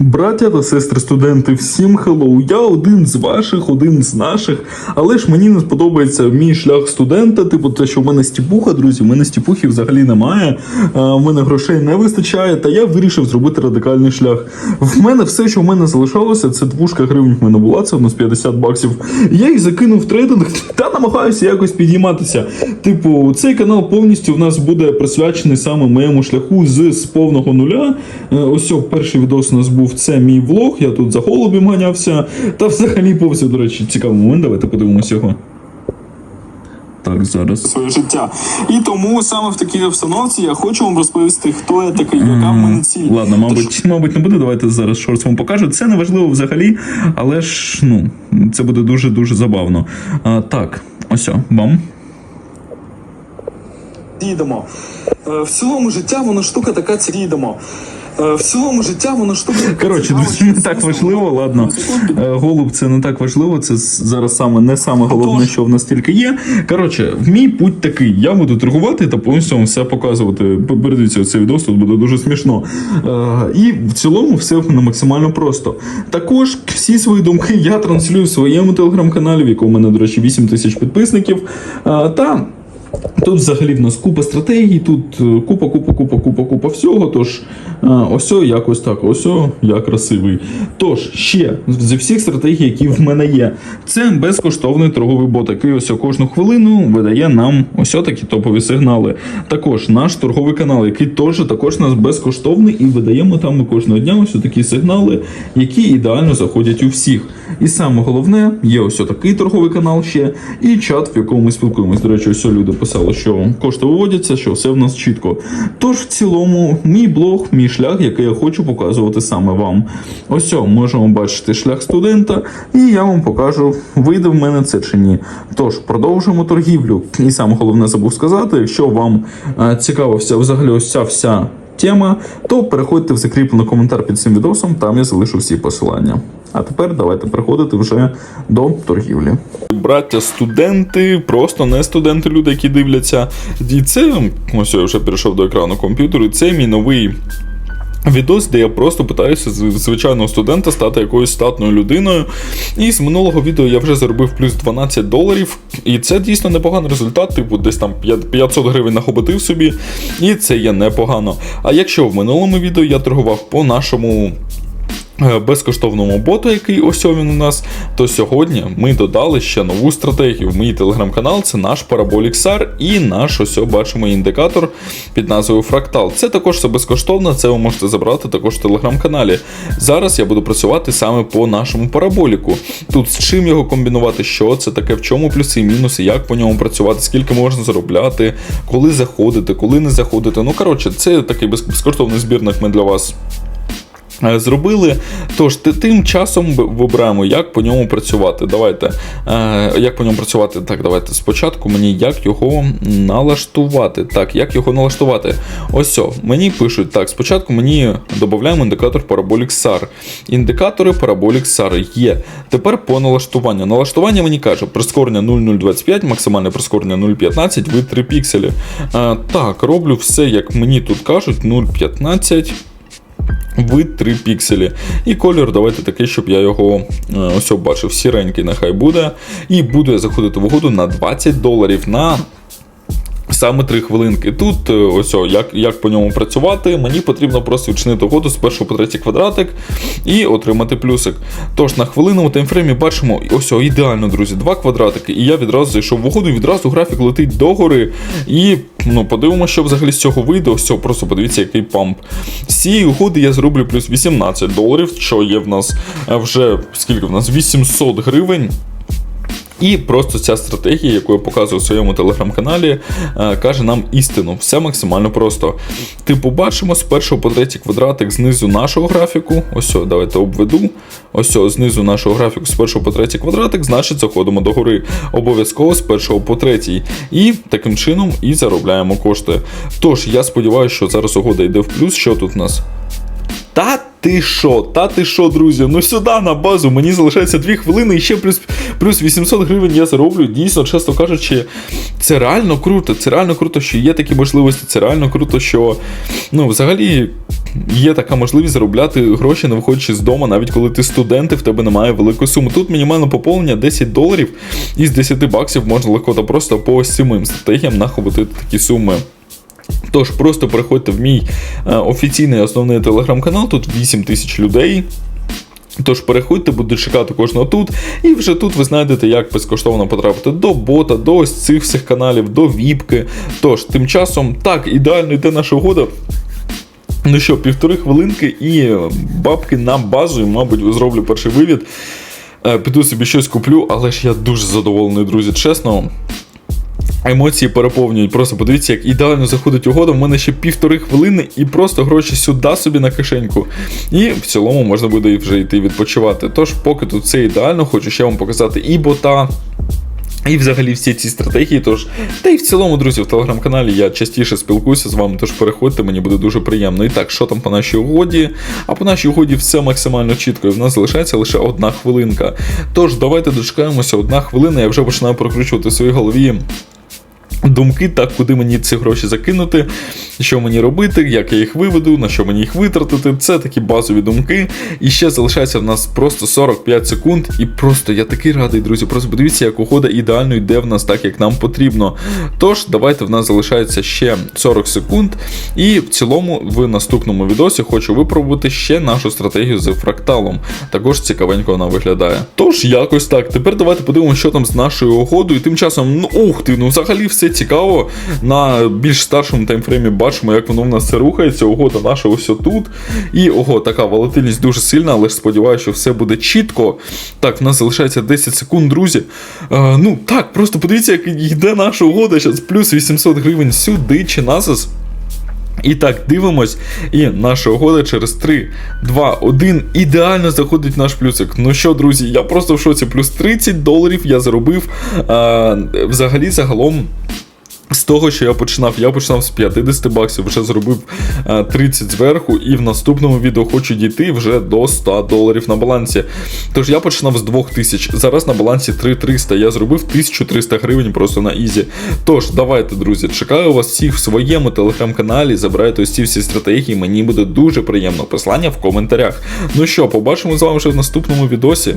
Браття та сестри студенти, всім хеллоу. Я один з ваших, один з наших. Але ж мені не сподобається мій шлях студента. Типу, те, що в мене стіпуха, друзі, в мене стіпухи взагалі немає. В мене грошей не вистачає, та я вирішив зробити радикальний шлях. В мене все, що в мене залишалося, це двушка гривень в мене була, це у нас 50 баксів. Я їх закинув в трейдинг та намагаюся якось підійматися. Типу, цей канал повністю в нас буде присвячений саме моєму шляху з, з повного нуля. Е, Ось перший відос у нас був це мій влог. Я тут за голубем ганявся. Та взагалі повсі, до речі, цікавий момент. Давайте подивимось його. Так, зараз. своє життя. І тому саме в такій обстановці я хочу вам розповісти, хто я такий, яка в мене ціль. Ладно, мабуть, мабуть, не буде. Давайте зараз шорт вам покажу. Це не важливо взагалі, але ж ну, це буде дуже дуже забавно. А, так, ось о, бам. Їдемо. Е, В цілому життя воно штука така цілідемо. В цілому життя воно штука така Коротше, друзі, не так важливо. Ладно, Е, голуб це не так важливо. Це зараз саме не саме головне, що в нас тільки є. Коротше, в мій путь такий. Я буду торгувати та повністю вам все показувати. Передивіться цей відео, тут буде дуже смішно. Е, І в цілому все максимально просто. Також всі свої думки я транслюю в своєму телеграм-каналі, в якому мене, до речі, 8 тисяч підписників. Е, Та Тут взагалі в нас купа стратегій, тут е, купа, купа, купа, купа, купа всього. Тож е, ось якось так, ось я красивий. Тож ще зі всіх стратегій, які в мене є, це безкоштовний торговий бот, який ось кожну хвилину видає нам ось такі топові сигнали. Також наш торговий канал, який теж також у нас безкоштовний, і видаємо там ми кожного дня ось такі сигнали, які ідеально заходять у всіх. І саме головне, є ось такий торговий канал ще, і чат, в якому ми спілкуємось. До речі, ось люди писали, що кошти виводяться, що все в нас чітко. Тож, в цілому, мій блог, мій шлях, який я хочу показувати саме вам. Ось цього можемо бачити шлях студента, і я вам покажу, вийде в мене це чи ні. Тож, продовжуємо торгівлю. І саме головне забув сказати, якщо вам е, цікава вся взагалі ось ця вся тема, то переходьте в закріплений коментар під цим відосом, там я залишу всі посилання. А тепер давайте переходити вже до торгівлі. Браття, студенти, просто не студенти, люди, які дивляться. І це ось я вже перейшов до екрану комп'ютеру. Це мій новий. Відос, де я просто питаюся з звичайного студента стати якоюсь статною людиною. І з минулого відео я вже заробив плюс 12 доларів. І це дійсно непоганий результат, типу десь там 500 гривень нахоботив собі. І це є непогано. А якщо в минулому відео я торгував по нашому безкоштовному боту, який ось він у нас, то сьогодні ми додали ще нову стратегію. Мій телеграм-канал це наш Parabolic SAR і наш ось бачимо індикатор під назвою Фрактал. Це також все безкоштовно, це ви можете забрати також в телеграм-каналі. Зараз я буду працювати саме по нашому параболіку. Тут з чим його комбінувати, що це таке, в чому плюси і мінуси, як по ньому працювати, скільки можна заробляти, коли заходити, коли не заходити. Ну коротше, це такий безкоштовний збірник ми для вас Е, Зробили. Тож тим часом вибираємо, як по ньому працювати. Давайте. Е, як по ньому працювати? Так, давайте спочатку мені як його налаштувати. Так, як його налаштувати? Ось о, мені пишуть. Так, спочатку мені додаємо індикатор Parabolic SAR. Індикатори Parabolic SAR є. Тепер по налаштуванню. Налаштування мені каже, прискорення 0,025, максимальне прискорення 0,15, вид 3 пікселі. Е, так, роблю все, як мені тут кажуть, 0,15 вид 3 пікселі. І колір давайте такий, щоб я його е, ось бачив. Сіренький нехай буде. І буду я заходити в угоду на 20 доларів на. Саме 3 хвилинки. Тут е, ось о, як, як по ньому працювати. Мені потрібно просто відчинити угоду з першого по третій квадратик і отримати плюсик. Тож на хвилинному таймфреймі бачимо ось о, ідеально, друзі, два квадратики. І я відразу зайшов в угоду, і відразу графік летить догори. І ну, подивимося, що взагалі з цього вийде. Ось о, просто подивіться, який памп. З цієї угоди я зроблю плюс 18 доларів, що є в нас е, вже скільки в нас 800 гривень. І просто ця стратегія, яку я показую у своєму телеграм-каналі, е, каже нам істину. Все максимально просто. Типу, бачимо з першого по третій квадратик знизу нашого графіку. Ось, давайте обведу. Ось знизу нашого графіку з першого по третій квадратик, значить заходимо до гори. Обов'язково з першого по третій. І таким чином і заробляємо кошти. Тож, я сподіваюся, що зараз угода йде в плюс. Що тут у нас? Та ти що, та ти що, друзі? Ну сюди на базу, мені залишається 2 хвилини і ще плюс, плюс 800 гривень я зароблю. Дійсно, чесно кажучи, це реально круто. Це реально круто, що є такі можливості. Це реально круто, що ну, взагалі є така можливість заробляти гроші, не виходячи з дому, навіть коли ти студент і в тебе немає великої суми. Тут мінімальне поповнення 10 доларів, і з 10 баксів можна легко та просто по ось стратегіям нахопити такі суми. Тож просто переходьте в мій офіційний основний телеграм-канал, тут 8 тисяч людей. Тож переходьте, буду чекати кожного тут, і вже тут ви знайдете, як безкоштовно потрапити до бота, до ось цих всіх каналів, до віпки. Тож, тим часом, так, ідеально йде наша угода. Ну що, півтори хвилинки і бабки на базу, і, мабуть, зроблю перший вивід. Е, Піду собі щось куплю, але ж я дуже задоволений, друзі, чесно. Емоції переповнюють. Просто подивіться, як ідеально заходить угода. В мене ще півтори хвилини і просто гроші сюди собі на кишеньку. І в цілому можна буде вже йти відпочивати. Тож, поки тут все ідеально, хочу ще вам показати і бота. І взагалі всі ці стратегії, тож та й в цілому, друзі, в телеграм-каналі я частіше спілкуюся з вами, тож переходьте, мені буде дуже приємно. І так, що там по нашій угоді? А по нашій угоді все максимально чітко. І в нас залишається лише одна хвилинка. Тож давайте дочекаємося, одна хвилина, я вже починаю прокручувати в своїй голові. Думки, так, куди мені ці гроші закинути, що мені робити, як я їх виведу, на що мені їх витратити. Це такі базові думки. І ще залишається в нас просто 45 секунд. І просто я такий радий, друзі. Просто подивіться, як угода ідеально йде в нас так, як нам потрібно. Тож, давайте в нас залишається ще 40 секунд. І в цілому, в наступному відосі хочу випробувати ще нашу стратегію з фракталом. Також цікавенько вона виглядає. Тож, якось так. Тепер давайте подивимося, що там з нашою угодою. Тим часом, ну ух ти, ну взагалі все цікаво. На більш старшому таймфреймі бачимо, як воно в нас це рухається. Угода наша ось тут. І ого, така волатильність дуже сильна, але ж сподіваюся, що все буде чітко. Так, в нас залишається 10 секунд, друзі. Е, ну так, просто подивіться, як йде наша угода. Зараз плюс 800 гривень сюди чи назас. І так, дивимось, і наша угода через 3, 2, 1 ідеально заходить наш плюсик. Ну що, друзі, я просто в шоці, плюс 30 доларів я заробив а, взагалі загалом. З того, що я починав, я починав з 50 баксів, вже зробив е, 30 зверху, і в наступному відео хочу дійти вже до 100 доларів на балансі. Тож я починав з 2000, зараз на балансі 3300, я зробив 1300 гривень просто на ізі. Тож, давайте, друзі, чекаю вас всіх в своєму телеграм-каналі, забирайте ці всі стратегії, мені буде дуже приємно. Послання в коментарях. Ну що, побачимо з вами вже в наступному відосі.